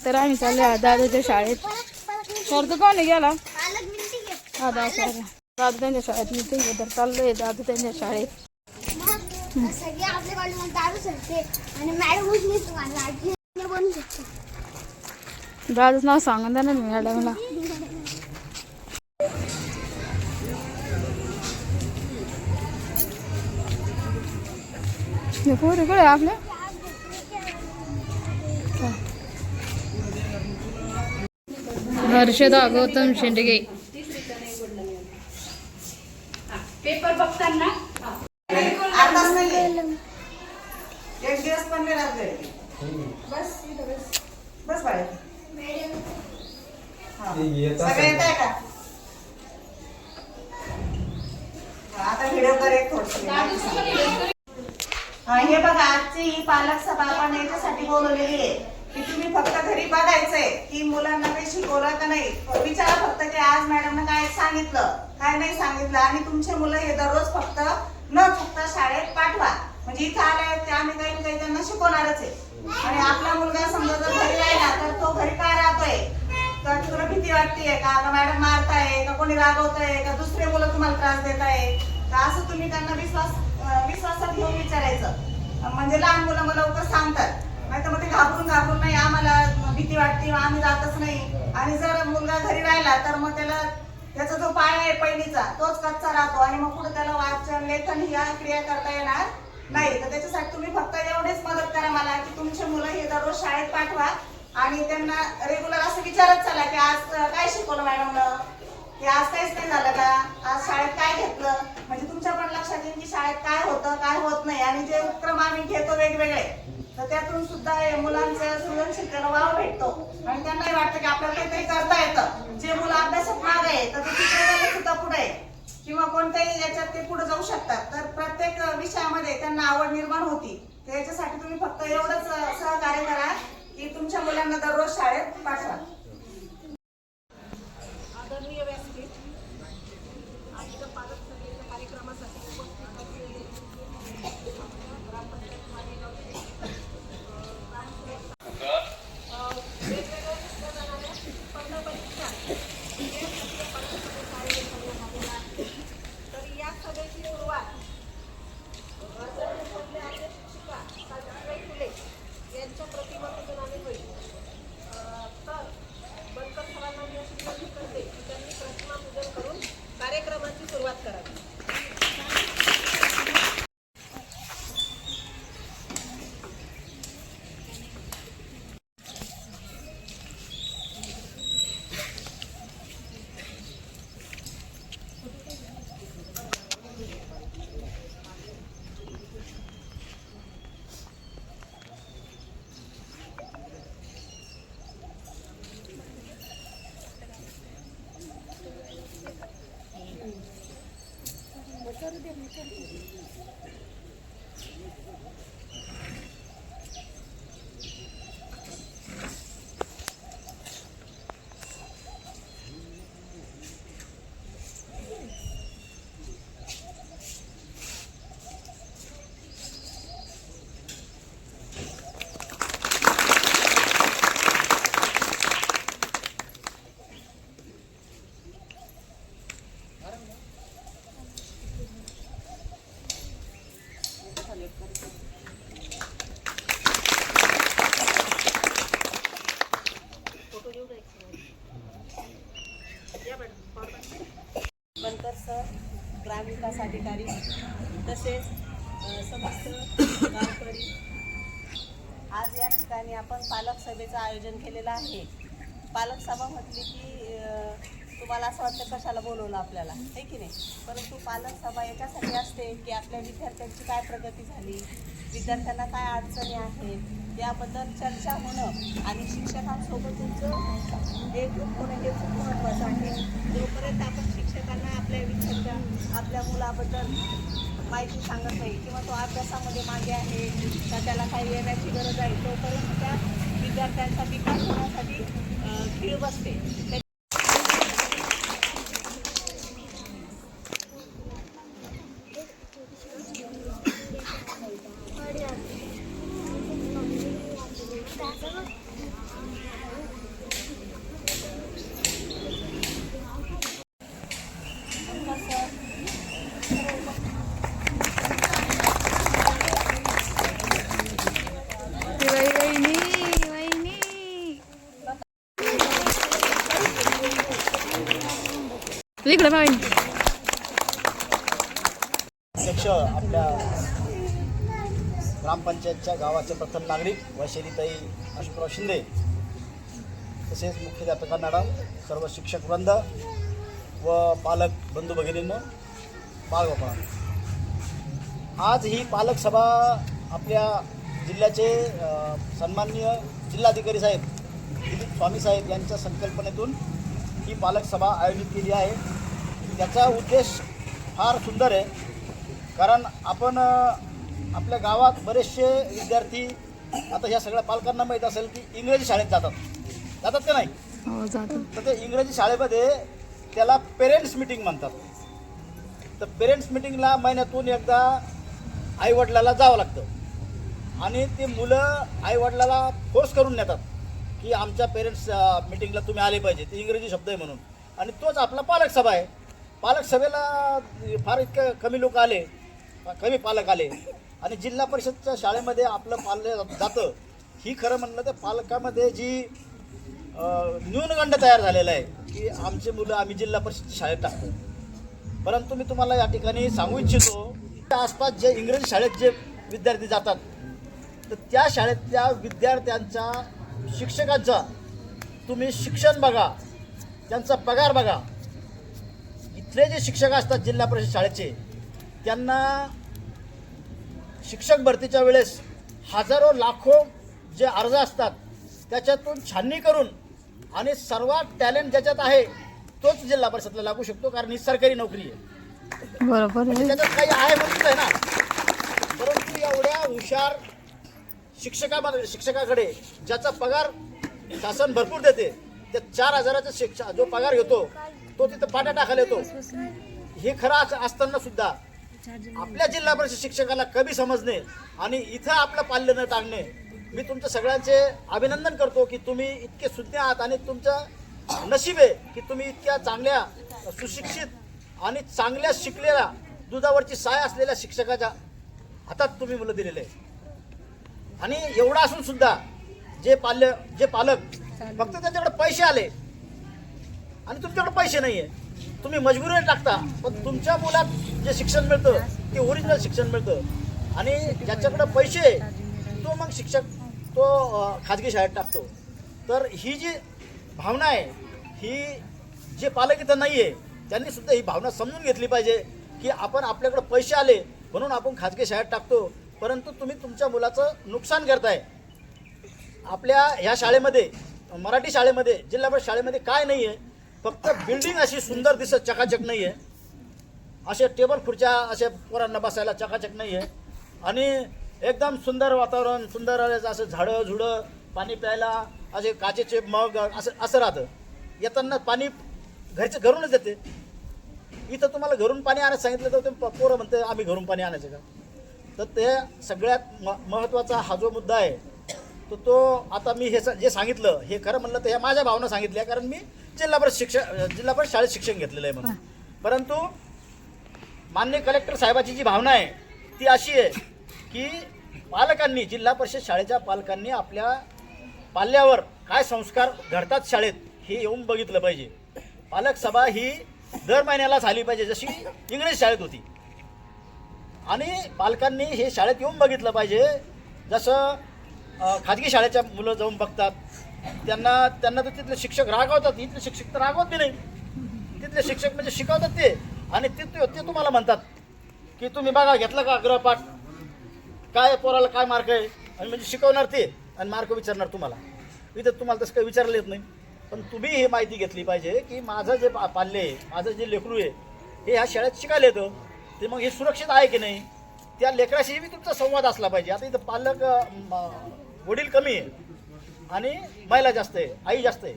तर आम्ही चालले दादाच्या शाळेत. शर्त कोणी गेला? पालक मिळते की? हा दादा दादा त्यांच्या शाळेत मिटिंग आहे तर चाललोय दादा त्यांच्या शाळेत. दादाच नाव सांगून द्या ना मी मॅडमला कोण पोरी आपल्या हर्षदा गौतम शेंडगे. पेपर बघताना? एक दिवस पण नाही बस इथं बस. बस बाहेर. हा. सगळे येत आहे का? आता व्हिडिओ थोडस हा हे बघा आजची ही पालक सभा आपण याच्यासाठी बोलवलेली आहे. की तुम्ही फक्त घरी बघायचंय की मुलांना काही शिकवलं का नाही. विचारा फक्त की आज मॅडमनं काय सांगितलं काय नाही सांगितलं. आणि तुमचे मुलं हे दररोज फक्त न चुकता शाळेत पाठवा. म्हणजे इथं आले ते आम्ही काही ना काही त्यांना शिकवणारच आहे. आणि आपला मुलगा समजा जर घरी राहिला तर तो घरी काय राहतोय? तर तुला भीती वाटतेय का? का मॅडम मारताय का कोणी रागवतंय का दुसरे मुलं तुम्हाला त्रास देत आहे तर असं तुम्ही त्यांना विश्वास विश्वासात घेऊन विचारायचं? म्हणजे लहान मुलं मला लवकर सांगतात. नाही तर मग ते घाबरून घाबरून नाही आम्हाला भीती वाटते आम्ही जातच नाही. आणि जर मुलगा घरी राहिला तर मग त्याला त्याचा जो पाय आहे पहिलीचा तोच कच्चा राहतो. आणि मग पुढे त्याला वाचन लेखन या क्रिया करता येणार नाही. तर त्याच्यासाठी तुम्ही फक्त एवढेच मदत करा मला की तुमचे मुलं हे दररोज शाळेत पाठवा. आणि त्यांना रेग्युलर असं विचारत चला की आज काय शिकवलं मॅडमनं? की आज काहीच नाही झालं का? आज शाळेत काय घेतलं? म्हणजे तुमच्या पण लक्षात येईल की शाळेत काय होतं काय होत नाही. आणि जे उपक्रम आम्ही घेतो वेगवेगळे. तर त्यातून सुद्धा हे मुलांचं सृजनशीलतेला वाव भेटतो. आणि त्यांनाही वाटतं की आपल्याला काहीतरी करता येतं. जे मुलं अभ्यासात माग आहे तर ते चित्रकलेत सुद्धा पुढे आहे किंवा कोणत्याही याच्यात ते पुढे जाऊ शकतात. तर प्रत्येक विषयामध्ये त्यांना आवड निर्माण होती. तर याच्यासाठी तुम्ही फक्त एवढंच सहकार्य करा की तुमच्या मुलांना दररोज शाळेत पाठवा. बनकर सर ग्रामविकास अधिकारी तसेच समस्त गावकरी. आज या ठिकाणी आपण पालक सभेचं आयोजन केलेलं आहे. पालक सभा म्हटली की तुम्हाला असं वाटतं कशाला बोलवलं आपल्याला. आहे की नाही? परंतु पालक सभा याच्यासाठी असते की आपल्या विद्यार्थ्यांची काय प्रगती झाली विद्यार्थ्यांना काय अडचणी आहेत याबद्दल चर्चा होणं आणि शिक्षकांसोबत तुमचं एकरूप होणं हे खूप महत्त्वाचं आहे. जोपर्यंत आपण शिक्षकांना आपल्या विद्यार्थ्या आपल्या मुलाबद्दल माहिती सांगत नाही किंवा तो अभ्यासामध्ये मागे आहे का त्याला काही येण्याची गरज आहे तोपर्यंत त्या विद्यार्थ्यांचा विकास होण्यासाठी खीळ बसते त्या- त्याचं इकडे बाई अध्यक्ष आपल्या ग्रामपंचायतच्या गावाचे प्रथम नागरिक वैशालीताई अशोकराव शिंदे तसेच मुख्याध्यापका मॅडम सर्व शिक्षक वृंद व पालक बंधू भगिनींनो बाळगोपाळ. आज ही पालक सभा आपल्या जिल्ह्याचे सन्माननीय जिल्हाधिकारी साहेब दिलीप स्वामी साहेब यांच्या संकल्पनेतून ही पालक सभा आयोजित केली आहे. त्याचा उद्देश फार सुंदर आहे. कारण आपण आपल्या गावात बरेचसे विद्यार्थी आता ह्या सगळ्या पालकांना माहीत असेल की इंग्रजी शाळेत जातात. जातात का नाही? हो तर ते इंग्रजी शाळेमध्ये त्याला पेरेंट्स मिटिंग म्हणतात. तर पेरेंट्स मिटिंगला महिन्यातून एकदा आईवडिलाला जावं लागतं. आणि ते मुलं आईवडिलाला फोर्स करून नेतात की आमच्या पेरेंट्स मिटिंगला तुम्ही आले पाहिजे. ते इंग्रजी शब्द आहे म्हणून. आणि तोच आपला पालक सभा आहे. पालक सभेला फार इतकं कमी लोक आले कमी पालक आले. आणि जिल्हा परिषदच्या शाळेमध्ये आपलं पाललं जातं. ही खरं म्हणलं तर पालकामध्ये जी न्यूनगंड तयार झालेला आहे की आमचे मुलं आम्ही जिल्हा परिषद शाळेत टाकतो. परंतु मी तुम्हाला या ठिकाणी सांगू इच्छितो त्या आसपास जे इंग्रजी शाळेत जे विद्यार्थी जातात तर त्या शाळेतल्या विद्यार्थ्यांचा शिक्षकांचा तुम्ही शिक्षण बघा त्यांचा पगार बघा. इथले जे शिक्षक असतात जिल्हा परिषद शाळेचे त्यांना शिक्षक भरतीच्या वेळेस हजारो लाखो जे अर्ज असतात त्याच्यातून छाननी करून आणि सर्वात टॅलेंट ज्याच्यात आहे तोच जिल्हा परिषदला लागू शकतो कारण ही सरकारी नोकरी आहे. बरोबर त्याच्यात काही आहे म्हणून आहे ना. परंतु एवढ्या हुशार शिक्षकामध्ये शिक्षकाकडे ज्याचा पगार शासन भरपूर देते त्या चार हजाराचा शिक्षा जो पगार घेतो तो तिथं पाट्या टाकायला येतो. हे खरं असं असताना सुद्धा आपल्या जिल्हा परिषद शिक्षकाला कमी समजणे आणि इथं आपलं पाल्य न टाकणे मी तुमच्या सगळ्यांचे अभिनंदन करतो की तुम्ही इतके सुज्ञ आहात आणि तुमचं नशीब आहे की तुम्ही इतक्या चांगल्या सुशिक्षित आणि चांगल्या शिकलेल्या दुधावरची साय असलेल्या शिक्षकाच्या हातात तुम्ही मुलं दिलेले आहे आणि एवढं असून सुद्धा जे पाल्य जे पालक फक्त त्यांच्याकडे पैसे आले आणि तुमच्याकडे पैसे नाही आहे तुम्ही मजबुरीने टाकता पण तुमच्या मुलात जे शिक्षण मिळतं ते ओरिजिनल शिक्षण मिळतं. आणि ज्याच्याकडे पैसे आहे, तो मग शिक्षक तो खाजगी शाळेत टाकतो. तर ही जी भावना आहे ही जे पालक इथं नाही आहे त्यांनी सुद्धा ही भावना समजून घेतली पाहिजे की आपण आपल्याकडे पैसे आले म्हणून आपण खाजगी शाळेत टाकतो. परंतु तुम्ही तुमच्या मुलाचं नुकसान करताय. आपल्या ह्या शाळेमध्ये मराठी शाळेमध्ये जिल्हाभर शाळेमध्ये काय नाही आहे फक्त बिल्डिंग अशी सुंदर दिसत चकाचक नाही आहे असे टेबल खुर्च्या असे पोरांना बसायला चकाचक नाही आहे आणि एकदम सुंदर वातावरण सुंदर असं झाडं झुडं पाणी प्यायला असे काचेचे मग असं असं राहतं. येताना पाणी घरचं घरूनच येते इथं तुम्हाला घरून पाणी आणायचं सांगितलं तर ते प- पोरं म्हणते आम्ही घरून पाणी आणायचं का? तर ते सगळ्यात म महत्त्वाचा हा जो मुद्दा आहे तर तो आता मी हे जे सांगितलं हे खरं म्हणलं तर ह्या माझ्या भावना सांगितल्या कारण मी जिल्हा परिषद शिक्षक जिल्हा परिषद शाळेत शिक्षण घेतलेलं आहे म्हणून. परंतु मान्य कलेक्टर साहेबाची जी भावना आहे ती अशी आहे की पालकांनी जिल्हा परिषद शाळेच्या पालकांनी आपल्या पाल्यावर काय संस्कार घडतात शाळेत हे येऊन बघितलं पाहिजे. पालक सभा ही दर महिन्याला झाली पाहिजे जशी इंग्रजी शाळेत होती. आणि पालकांनी हे शाळेत येऊन बघितलं पाहिजे जसं खाजगी शाळेच्या मुलं जाऊन बघतात. त्यांना त्यांना तर तिथले शिक्षक रागवतात. इथले शिक्षक तर रागवत बी नाही. तिथले शिक्षक म्हणजे शिकवतात ते. आणि ते ते तुम्हाला म्हणतात की तुम्ही बघा घेतला का गृहपाठ? काय पोराला काय मार्क आहे? आणि म्हणजे शिकवणार ते. आणि मार्क विचारणार तुम्हाला. इथं तुम्हाला तसं काही विचारलं येत नाही. पण तुम्ही ही माहिती घेतली पाहिजे की माझं जे पा- पाल्य आहे माझं जे लेकरू आहे हे ह्या शाळेत शिकायला येतं. ते मग हे सुरक्षित आहे की नाही? त्या लेकराशीही तुमचा संवाद असला पाहिजे. आता इथं पालक वडील कमी आहे. आणि महिला जास्त आहे आई जास्त आहे.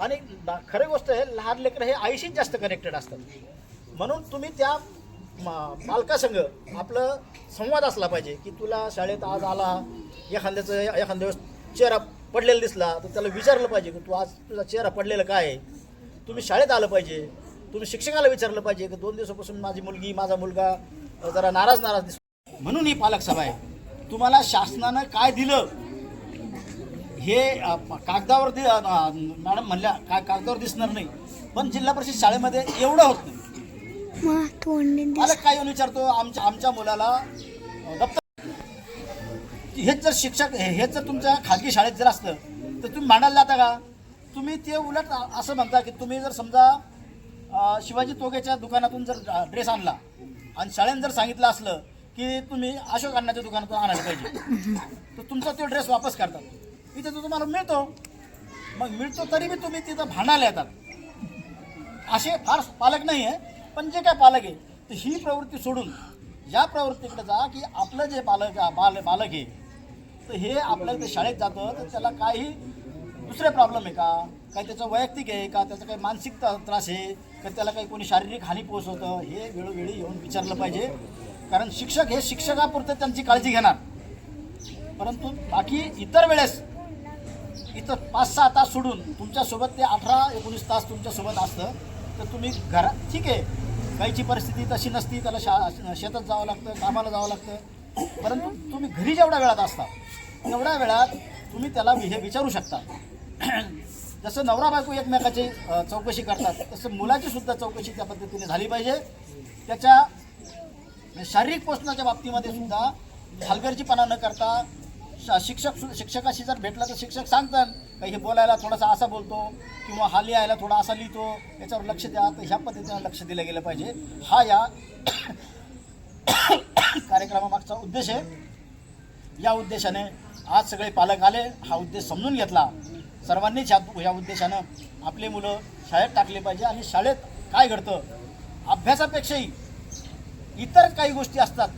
आणि खरं खरी गोष्ट आहे लहान लेकरं हे आईशीच जास्त कनेक्टेड असतात. म्हणून तुम्ही त्या म- पालकासंग आपलं संवाद असला पाहिजे की तुला शाळेत आज आला एखाद्याचं एखाद्या वेळेस चेहरा पडलेला दिसला तर त्याला विचारलं पाहिजे की तू आज तुझा चेहरा पडलेला काय आहे? तुम्ही शाळेत आलं पाहिजे तुम्ही शिक्षकाला विचारलं पाहिजे की दोन दिवसापासून माझी मुलगी माझा मुलगा जरा नाराज नाराज दिसतो. म्हणून ही पालक सभा आहे. तुम्हाला शासनानं काय दिलं हे अ, कागदावर दि- अ, अ, मॅडम म्हणल्या काय कागदावर दिसणार नाही. पण जिल्हा परिषद शाळेमध्ये एवढं होत नाही. पालक काय येऊन विचारतो आमच्या आमच्या मुलाला दप्तर हेच जर शिक्षक हेच जर तुमच्या खाजगी शाळेत जर असतं तर तुम्ही मांडायला जाता का? तुम्ही ते उलट असं म्हणता की तुम्ही जर समजा शिवाजी तोगेच्या दुकानातून जर ड्रेस आणला आणि शाळेने जर सांगितलं असलं की तुम्ही अशोक अण्णाच्या दुकानातून आणायला पाहिजे तर तुमचा तो ड्रेस वापस करतात. इथे तो तुम्हाला मिळतो मग मिळतो तरी बी तुम्ही तिथं भांडायला येतात. असे फार पालक नाही आहे पण जे काय पालक आहे तर ही प्रवृत्ती सोडून या प्रवृत्तीकडे जा की आपलं जे पालक बाल बालक आहे तर हे आपल्या इथे शाळेत जातं तर त्याला काही दुसरे प्रॉब्लेम आहे का? काही त्याचं वैयक्तिक आहे का? त्याचा काही मानसिक त्रास आहे? का त्याला काही कोणी शारीरिक हानी पोहोचवतं? हे वेळोवेळी येऊन विचारलं पाहिजे. कारण शिक्षक हे शिक्षकापुरतं त्यांची काळजी घेणार. परंतु बाकी इतर वेळेस इथं पाच सहा तास सोडून तुमच्यासोबत ते अठरा एकोणीस तास तुमच्यासोबत असतं. तर तुम्ही घरात ठीक आहे. गायची परिस्थिती तशी नसती त्याला शा शेतात जावं लागतं कामाला जावं लागतं. परंतु तुम्ही घरी जेवढ्या वेळात असता तेवढ्या वेळात तुम्ही त्याला हे विचारू शकता. जसं नवरा बायको एकमेकाची चौकशी करतात तसं मुलाची सुद्धा चौकशी त्या पद्धतीने झाली पाहिजे. त्याच्या शारीरिक पोषणाच्या बाबतीमध्ये सुद्धा हलगर्जीपणा न करता शिक्षक सु- शिक्षकाशी जर भेटला तर शिक्षक सांगतात का हे बोलायला थोडासा असा बोलतो किंवा हा लिहायला थोडा असा लिहितो याच्यावर लक्ष द्या. तर ह्या पद्धतीनं लक्ष दिलं गेलं पाहिजे. हा या कार्यक्रमामागचा उद्देश आहे. या उद्देशाने आज सगळे पालक आले हा उद्देश समजून घेतला. सर्वांनीच ह्या या उद्देशानं आपले मुलं शाळेत टाकले पाहिजे आणि शाळेत काय घडतं? अभ्यासापेक्षाही इतर काही गोष्टी असतात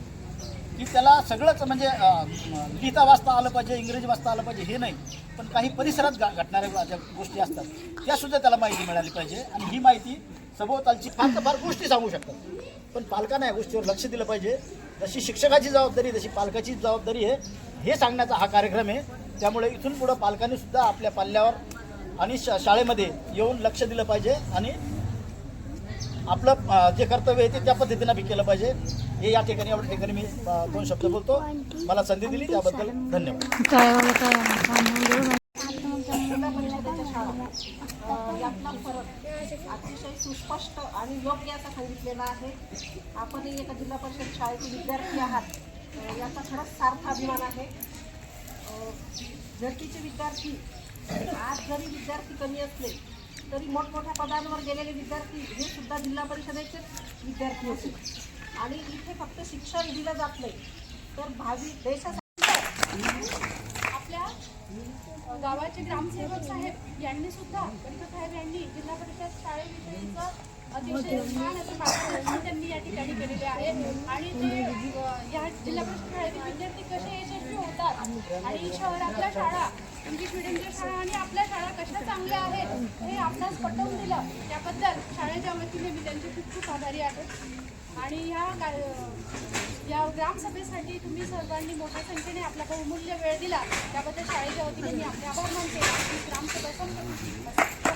की त्याला सगळंच म्हणजे लिहिता वाचता आलं पाहिजे इंग्रजी वाचता आलं पाहिजे हे नाही. पण काही परिसरात गा घटणाऱ्या ज्या गोष्टी असतात त्यासुद्धा त्याला माहिती मिळाली पाहिजे. आणि ही माहिती सभोवतालची फार फार गोष्टी सांगू शकतात. पण पालकांना या गोष्टीवर लक्ष दिलं पाहिजे. जशी शिक्षकाची जबाबदारी तशी पालकाची जबाबदारी आहे. हे सांगण्याचा हा कार्यक्रम आहे. त्यामुळे इथून पुढं पालकांनी सुद्धा आपल्या पाल्यावर आणि शा शाळेमध्ये येऊन लक्ष दिलं पाहिजे. आणि आपलं जे कर्तव्य आहे ते त्या पद्धतीनं बी केलं पाहिजे. हे या ठिकाणी एवढ्या ठिकाणी मी दोन शब्द बोलतो. मला संधी दिली त्याबद्दल धन्यवाद. शाळा यातला फरक अतिशय सुस्पष्ट आणि योग्य असा सांगितलेला आहे आपणही एका जिल्हा परिषद शाळेचे विद्यार्थी आहात याचा खरंच सार्थ अभिमान आहे अ, विद्यार्थी आज जरी विद्यार्थी कमी असले तरी मोठमोठ्या पदांवर गेलेले विद्यार्थी हे सुद्धा जिल्हा परिषदेचे विद्यार्थी होते. आणि इथे फक्त शिक्षण दिलं जात नाही तर भावी देशासाठी आपल्या गावाचे ग्रामसेवक साहेब यांनी सुद्धा गणपत साहेब यांनी जिल्हा परिषद शाळेविषयीचं अतिशय छान असं मार्गदर्शन त्यांनी या ठिकाणी केलेले आहे. आणि ते या जिल्हा परिषद शाळेतील विद्यार्थी कसे यशस्वी आणि शहरातल्या शाळा इंग्लिश मिडियमच्या शाळा आणि आपल्या शाळा कशा चांगल्या आहेत हे आपणास पटवून दिलं त्याबद्दल शाळेच्या वतीने मी त्यांची खूप खूप आभारी आहे. आणि ह्या या ग्रामसभेसाठी तुम्ही सर्वांनी मोठ्या संख्येने आपला बहुमूल्य वेळ दिला त्याबद्दल शाळेच्या वतीने मी आपले आभार मानते. ग्रामसभा संपली